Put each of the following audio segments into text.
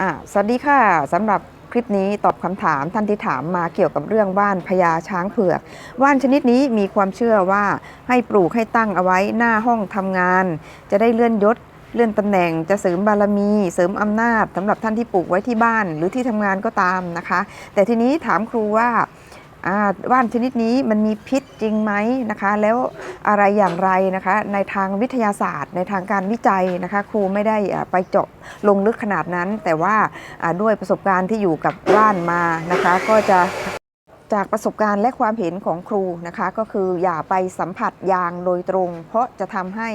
อ่าสวัสดีค่ะสำหรับคลิปนี้ตอบคำถามท่านที่ถามมาเกี่ยวกับเรื่องว่านพญาช้างเผือก ว่านชนิดนี้มีความเชื่อว่าให้ปลูกให้ตั้งเอาไว้หน้าห้องทำงาน จะได้เลื่อนยศเลื่อนตำแหน่งจะเสริมบารมี เสริมอำนาจสำหรับท่านที่ปลูกไว้ที่บ้านหรือที่ทำงานก็ตามนะคะ แต่ทีนี้ถามครูว่าอ่า ว่านชนิดนี้มันมีพิษจริงไหมนะคะ แล้วอะไรอย่างไรนะคะ ในทางวิทยาศาสตร์ ในทางการวิจัยนะคะ ครูไม่ได้อ่าไปเจาะลงลึกขนาดนั้น แต่ว่าด้วยประสบการณ์ที่อยู่กับว่านมานะคะ ก็จะ จากประสบการณ์และความเห็นของครูนะคะก็คืออย่าไปสัมผัสยางโดยตรง เพราะจะทำให้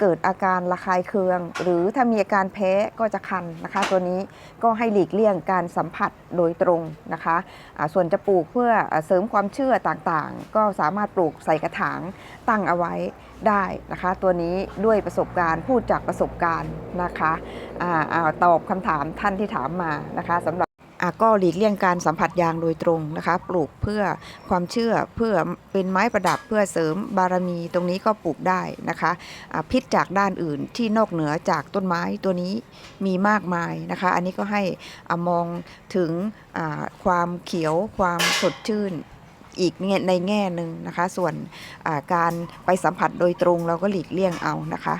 เกิดอาการระคายเคือง หรือถ้ามีอาการแพ้ก็จะคันนะคะ ตัวนี้ก็ให้หลีกเลี่ยงการสัมผัสโดยตรงนะคะอ่าส่วนจะปลูกเพื่ออเสริมความเชื่อต่างๆ ก็สามารถปลูกใส่กระถางตั้งเอาไว้ได้นะคะ ตัวนี้ด้วยประสบการณ์พูดจากประสบการณ์นะคะอ่าอ่าตอบคำถามท่านที่ถามมานะคะสำหรับ ก็หลีกเลี่ยงการสัมผัสยางโดยตรงนะคะ ปลูกเพื่อความเชื่อเพื่อเป็นไม้ประดับเพื่อเสริมบารมีตรงนี้ก็ปลูกได้นะคะอะพิษจากด้านอื่นที่นอกเหนือจากต้นไม้ตัวนี้มีมากมายนะคะ อันนี้ก็ให้อะมองถึงอ่าความเขียวความสดชื่นอีกในแง่หนึ่งนะคะ ส่วนอ่าการไปสัมผัสโดยตรงเราก็หลีกเลี่ยงเอานะคะ